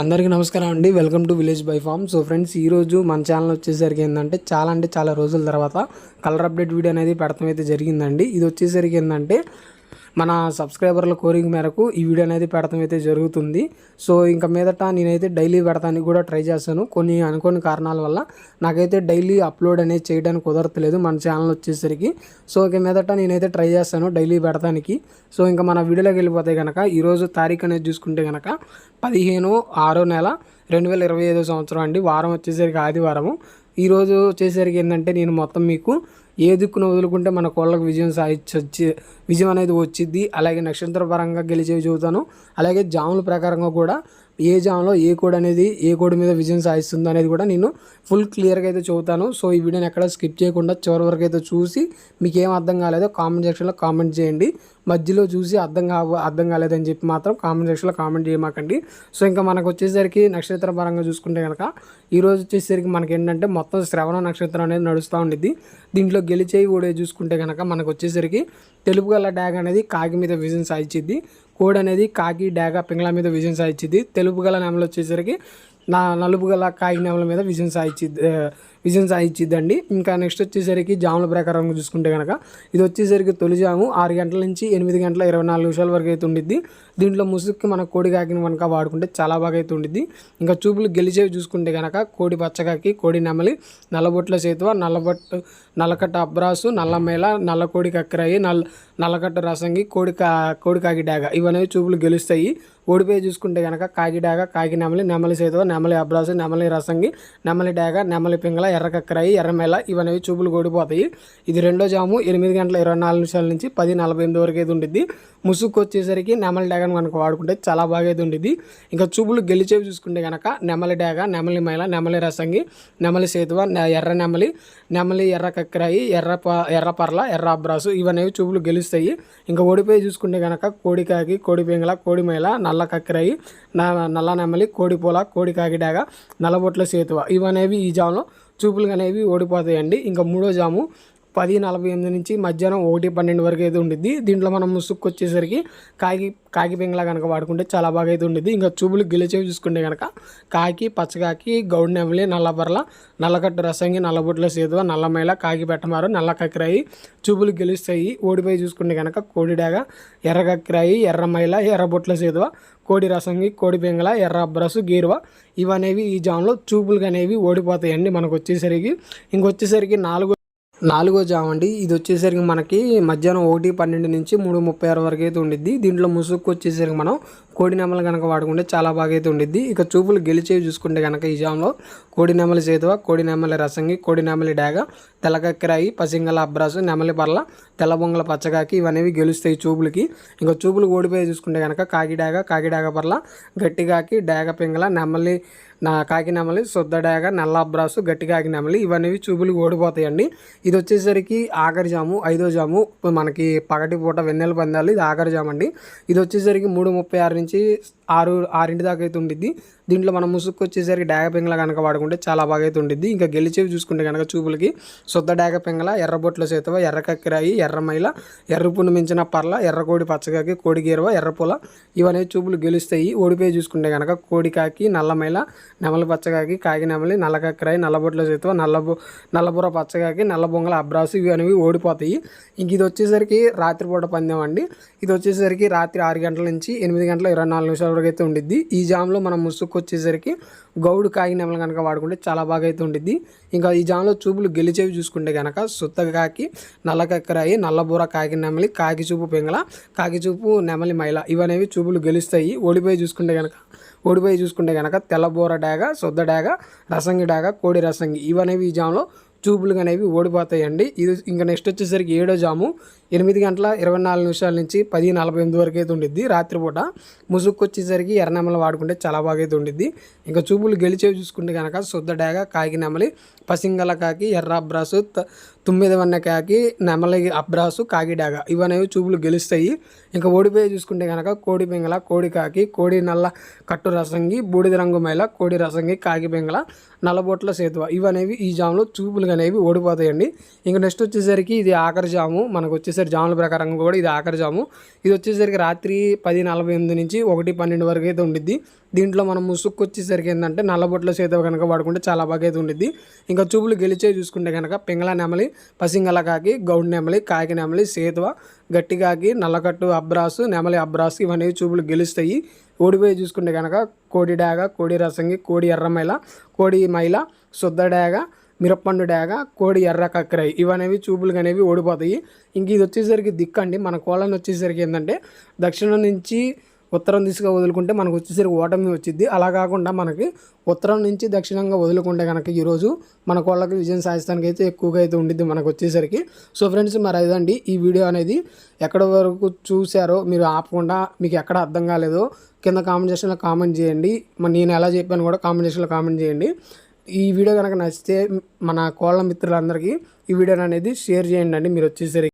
అందరికీ నమస్కారం అండి. Welcome to village by farm so friends ఈరోజు మన ఛానల్ వచ్చేసరికి ఏంటంటే చాలా అంటే చాలా రోజుల తర్వాత కలర్ అప్డేట్ వీడియో అనేది పెడతాం అయితే జరిగిందండి. ఇది వచ్చేసరికి ఏంటంటే మన సబ్స్క్రైబర్ల కోరిక మేరకు ఈ వీడియో అనేది పెడతాం అయితే జరుగుతుంది. సో ఇంకా మీదట నేనైతే డైలీ పెడతానికి కూడా ట్రై చేస్తాను కొన్ని అనుకోని కారణాల వల్ల నాకైతే డైలీ అప్లోడ్ అనేది చేయడానికి కుదరట్లేదు మన ఛానల్ వచ్చేసరికి. సో ఇక మీదట నేనైతే ట్రై చేస్తాను డైలీ పెడతానికి. సో ఇంకా మన వీడియోలోకి వెళ్ళిపోతే కనుక ఈరోజు తారీఖు అనేది చూసుకుంటే కనుక పదిహేను ఆరో నెల రెండు వేల ఇరవై ఐదో సంవత్సరం అండి. వారం వచ్చేసరికి ఆదివారము. ఈరోజు వచ్చేసరికి ఏంటంటే నేను మొత్తం మీకు ఏ దిక్కును వదులుకుంటే మన కోళ్ళకు విజయం సాధించొచ్చి విజయం అనేది వచ్చింది అలాగే నక్షత్ర పరంగా గెలిచేవి చెబుతాను. అలాగే జాముల ప్రకారంగా కూడా ఏ జామ్లో ఏ కోడ్ అనేది ఏ కోడ్ మీద విజయం సాధిస్తుందో అనేది కూడా నేను ఫుల్ క్లియర్గా అయితే చెబుతాను. సో ఈ వీడియోని ఎక్కడ స్కిప్ చేయకుండా చివరి వరకు అయితే చూసి మీకు ఏం అర్థం కాలేదో కామెంట్ సెక్షన్లో కామెంట్ చేయండి. మధ్యలో చూసి అర్థం కావ అర్థం కాలేదని చెప్పి మాత్రం కామెంట్ సెక్షన్లో కామెంట్ చేయమాకండి. సో ఇంకా మనకు వచ్చేసరికి నక్షత్ర పరంగా చూసుకుంటే కనుక ఈరోజు వచ్చేసరికి మనకి ఏంటంటే మొత్తం శ్రవణ నక్షత్రం అనేది నడుస్తూ ఉండిద్ది. దీంట్లో గెలిచేవి కూడా చూసుకుంటే కనుక మనకు వచ్చేసరికి తెలుపు గల డ్యాగ్ అనేది కాకి మీద విజయం సాధించింది కోడ్ అనేది కాకి డాగా పింగళ మీద విజయం సాధించింది. తెలుపు గల నెమలు వచ్చేసరికి నా నలుపు గల కాకి నెమల మీద విజయం సాధించింది విజయం సాధించిద్దండి. ఇంకా నెక్స్ట్ వచ్చేసరికి జాముల ప్రకారం చూసుకుంటే కనుక ఇది వచ్చేసరికి తొలి జాము ఆరు గంటల నుంచి ఎనిమిది గంటల ఇరవై నాలుగు నిమిషాల వరకు అయితే ఉండిద్ది. దీంట్లో ముసుగుకి మన కోడి కాకిని కనుక వాడుకుంటే చాలా బాగా అయితే ఉండిద్ది. ఇంకా చూపులు గెలిచేవి చూసుకుంటే కనుక కోడి పచ్చకాకి కోడి నెమలి నల్లబొట్ల సేతువ నల్లబొట్టు నల్లకట్ట అబ్రాసు నల్లమేళ నల్ల కోడి కక్కరాయి నల్ల నల్లకట్ట రసంగి కోడి కా కోడి కాకి డాగ ఇవనేవి చూపులు గెలుస్తాయి. ఓడిపోయి చూసుకుంటే కనుక కాకి డాగ కాకి నెమలి నెమలి సేతువ నెమలి అబ్రాసు నెమలి రసంగి నెమలి డాగ నెమలి పింగళ ఎర్ర కక్కరాయి ఎర్రమేళ ఇవనేవి చూపులు ఓడిపోతాయి. ఇది రెండో జాము ఎనిమిది గంటల ఇరవై నాలుగు నిమిషాల నుంచి పది నలభై ఎనిమిది వరకు అయితే ఉండిద్ది. ముసుగు వచ్చేసరికి నెమలి డాగ డాగను కనుక వాడుకుంటే చాలా బాగా అయితే ఉండిద్ది ఇంకా చూపులు గెలిచేవి చూసుకుంటే కనుక నెమలి డాగ నెమలి మైల నెమలి రసంగి నెమలి సేతువ ఎర్ర నెమలి నెమలి ఎర్ర కక్కరాయి ఎర్ర ఎర్ర పర్ల ఎర్ర అబ్రాసు ఇవనేవి చూపులు గెలుస్తాయి. ఇంకా ఓడిపోయి చూసుకుంటే కనుక కోడికాకి కోడి పింగళ కోడి మైల నల్ల కక్కరాయి నల్ల నెమలి కోడి పూల కోడి కాకి నల్లబొట్ల సేతువ ఇవనేవి ఈ జాములో చూపులు అనేవి ఓడిపోతాయండి. ఇంకా మూడో జాము పది నలభై ఎనిమిది నుంచి మధ్యాహ్నం ఒకటి పన్నెండు వరకు అయితే ఉండిద్ది. దీంట్లో మనం ముసుక్కు వచ్చేసరికి కాకి కాకి పెంగలా కనుక వాడుకుంటే చాలా బాగా అయితే ఉండిద్ది. ఇంకా చూపులు గెలిచేవి చూసుకుంటే కనుక కాకి పచ్చకాకి గౌడ్ నెమలి నల్లబర్ల నల్లకట్టు రసంగి నల్లబొట్ల సేతువ నల్లమైల కాకి పెట్టమారు నల్ల కక్కిరాయి చూపులు గెలుస్తాయి. ఓడిపోయి చూసుకుంటే కనుక కోడిడాగ ఎర్ర కక్కిరాయి ఎర్రమైల ఎర్రబొట్ల సేతువ కోడి రసంగి కోడి పెంగల ఎర్ర అబ్రసు గీరువ ఇవనేవి ఈ జాన్లో చూపులు అనేవి ఓడిపోతాయండి మనకు వచ్చేసరికి ఇంకొచ్చేసరికి నాలుగు నాలుగో జామ్ అండి. ఇది వచ్చేసరికి మనకి మధ్యాహ్నం ఒకటి పన్నెండు నుంచి మూడు ముప్పై ఆరు వరకు అయితే ఉండిద్ది. దీంట్లో ముసుగు వచ్చేసరికి మనం కోడి నెమలు కనుక వాడుకుంటే చాలా బాగా అయితే ఉండిద్ది. ఇక చూపులు గెలిచేవి చూసుకుంటే కనుక ఈ జామ్లో కోడి నెమలి చేతువ కోడి నెమలి రసంగి కోడి నెమలి డాగ తెలకక్కిరాయి పసింగల అబ్రాసు నెమలి పర్ల తెల్ల బొంగల పచ్చగాకి ఇవనేవి గెలుస్తాయి చూపులకి. ఇంకా చూపులు ఓడిపోయి చూసుకుంటే కనుక కాకిడాగ కాకిడాగ పర్ల గట్టిగాకి డాగ పింగల నెమలి నా కాకి నెమలి శుద్ధ డాగ నల్ల అబ్రాసు గట్టి కాకి నెమలి ఇవనేవి చూపులు ఓడిపోతాయండి. ఇది వచ్చేసరికి ఆఖరి జాము ఐదో జాము. మనకి పగటి పూట వెన్నెల పందాలు ఇది ఆఖరి జాము అండి ఇది వచ్చేసరికి మూడు ముప్పై ఆరు నుంచి ఆరు ఆరింటి దాకా అయితే ఉండిద్ది. దీంట్లో మనం ముసుగు వచ్చేసరికి డాగ పెంగల కనుక వాడుకుంటే చాలా బాగా అయితే ఉండిద్ది. ఇంకా గెలిచేవి చూసుకుంటే కనుక చూపులకి శుద్ధ డాగ పింగళ ఎర్రబొట్ల చేతవ ఎర్ర కక్కిరాయి ఎర్రమైల ఎర్ర పున్ను మించిన పర్ల ఎర్రకోడి పచ్చగాకి కోడి గీరవ ఎర్రపూల ఇవనేవి చూపులు గెలుస్తాయి. ఓడిపోయి చూసుకుంటే కనుక కోడికాకి నల్లమైల నెమలి పచ్చగాకి కాకి నెమలి నల్ల కక్కిరాయి నల్లబొట్ల చేతవ నల్లబు నల్లబుర పచ్చగాకి నల్ల బొంగల అబ్రాసు ఇవి అనేవి ఓడిపోతాయి. ఇంక ఇది వచ్చేసరికి రాత్రిపూట పందెం అండి. ఇది వచ్చేసరికి రాత్రి ఆరు గంటల నుంచి ఎనిమిది గంటల ఇరవై నాలుగు నిమిషాల వరకు అయితే ఉండిద్ది. ఈ జామ్లో మనం ముసుగు వచ్చేసరికి గౌడు కాకి నెమలు కనుక వాడుకుంటే చాలా బాగా అయితే ఉండిద్ది. ఇంకా ఈ జామ్లో చూపులు గెలిచేవి చూసుకుంటే కనుక సుత్త కాకి నల్ల కక్కరాయి నల్లబూర కాకి నెమలి కాకి చూపు పింగళ కాకి చూపు నెమలి మైల ఇవనేవి చూపులు గెలుస్తాయి. ఓడిపోయి చూసుకుంటే కనుక ఓడిపోయి చూసుకుంటే కనుక తెల్లబూర డాగ శుద్ధ డాగ రసంగి డాగ కోడి రసంగి ఇవనేవి ఈ జామ్లో చూపులు అనేవి ఓడిపోతాయండి. ఇది ఇంకా నెక్స్ట్ వచ్చేసరికి ఏడో జాము. ఎనిమిది గంటల ఇరవై నాలుగు నిమిషాల నుంచి పది నలభై ఎనిమిది వరకు అయితే ఉండిద్ది. రాత్రిపూట ముసుగు వచ్చేసరికి ఎర్రనెమలు వాడుకుంటే చాలా బాగా అయితే ఉండిద్ది. ఇంకా చూపులు గెలిచేవి చూసుకుంటే కనుక శుద్ధ డాగ కాకి నెమలి పసింగల కాకి ఎర్ర అబ్రాసు త- వన్న కాకి నెమలి అబ్రాసు కాకి డాగ ఇవనేవి చూపులు గెలుస్తాయి. ఇంకా ఓడిపోయి చూసుకుంటే కనుక కోడి పింగళ కోడి కాకి కోడి నల్ల కట్టు రసంగి బూడిద రంగు మైల కోడి రసంగి కాకి పింగళ నల్లబొట్ల సేతువ ఇవనేవి ఈ జాములో చూపులు అనేవి ఓడిపోతాయండి. ఇంకా నెక్స్ట్ వచ్చేసరికి ఇది ఆఖరి జాము. మనకు వచ్చేసరికి జాముల ప్రకారంగా కూడా ఇది ఆఖరి జాము. ఇది వచ్చేసరికి రాత్రి పది నలభై ఎనిమిది నుంచి ఒకటి పన్నెండు వరకు అయితే ఉండిద్ది. దీంట్లో మనం ముసుక్కు వచ్చేసరికి ఏంటంటే నల్లబొట్ల చేత కనుక వాడుకుంటే చాలా బాగా అయితే ఉండిద్ది. ఇంకా చూపులు గెలిచే చూసుకుంటే కనుక పింగళ నెమలి పసింగల కాకి గౌడ్ నెమలి కాకి నెమలి సేతువ గట్టి కాకి నల్లకట్టు అబ్రాసు నెమలి అబ్రాసు ఇవన్నీ చూపులు గెలుస్తాయి. ఓడిపోయి చూసుకుంటే కనుక కోడి డాగ కోడి రసంగి కోడి ఎర్రమైల కోడి మైల శుద్ధ డాగ మిరప్పండు డాగ కోడి ఎర్ర కక్కరాయి ఇవనేవి చూపులు అనేవి ఓడిపోతాయి. ఇంక ఇది వచ్చేసరికి దిక్కు అండి మన కోళ్ళని వచ్చేసరికి ఏంటంటే దక్షిణం నుంచి ఉత్తరం దిశగా వదులుకుంటే మనకు వచ్చేసరికి ఓటమి వచ్చింది అలా కాకుండా మనకి ఉత్తరం నుంచి దక్షిణంగా వదులుకుంటే కనుక ఈరోజు మన కోళ్ళకి విజయం సాధిస్తానికి అయితే ఎక్కువగా అయితే ఉండిద్ది మనకు వచ్చేసరికి. సో ఫ్రెండ్స్ మరి అదండి ఈ వీడియో అనేది. ఎక్కడ వరకు చూసారో మీరు ఆపకుండా మీకు ఎక్కడ అర్థం కాలేదో కింద కామెంట్ సెక్షన్లో కామెంట్ చేయండి. మరి నేను ఎలా చెప్పాను కూడా కామెంట్ సెక్షన్లో కామెంట్ చేయండి. ఈ వీడియో కనుక నచ్చితే మన కోళ్ళ మిత్రులందరికీ ఈ వీడియోని అనేది షేర్ చేయండి అండి. మీరు వచ్చేసరికి